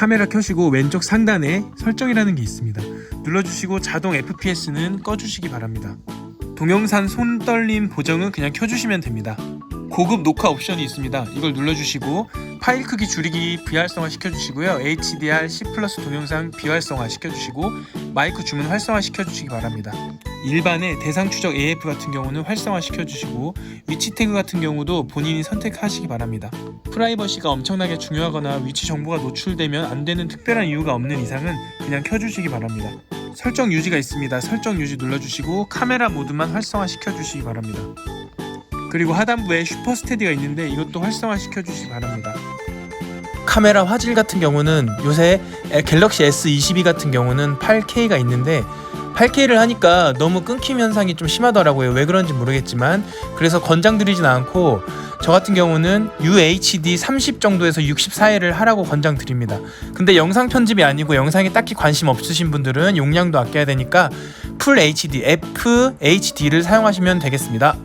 카메라 켜시고 왼쪽 상단에 설정이라는 게 있습니다. 눌러주시고 자동 FPS는 꺼주시기 바랍니다. 동영상 손 떨림 보정은 그냥 켜주시면 됩니다. 고급 녹화 옵션이 있습니다. 이걸 눌러주시고 파일 크기 줄이기 비활성화 시켜주시고요. HDR, C 플러스 동영상 비활성화 시켜주시고 마이크 주문 활성화 시켜주시기 바랍니다. 일반의 대상 추적 AF 같은 경우는 활성화 시켜주시고 위치 태그 같은 경우도 본인이 선택하시기 바랍니다. 프라이버시가 엄청나게 중요하거나 위치 정보가 노출되면 안 되는 특별한 이유가 없는 이상은 그냥 켜주시기 바랍니다. 설정 유지가 있습니다. 설정 유지 눌러주시고 카메라 모드만 활성화 시켜주시기 바랍니다. 그리고 하단부에 슈퍼 스테디가 있는데 이것도 활성화 시켜 주시기 바랍니다. 카메라 화질 같은 경우는 요새 갤럭시 S22 같은 경우는 8K가 있는데 8K를 하니까 너무 끊김 현상이 좀 심하더라고요. 왜 그런지 모르겠지만 그래서 권장드리진 않고 저 같은 경우는 UHD 30 정도에서 64L을 하라고 권장드립니다. 근데 영상 편집이 아니고 영상에 딱히 관심 없으신 분들은 용량도 아껴야 되니까 풀 HD, FHD를 사용하시면 되겠습니다.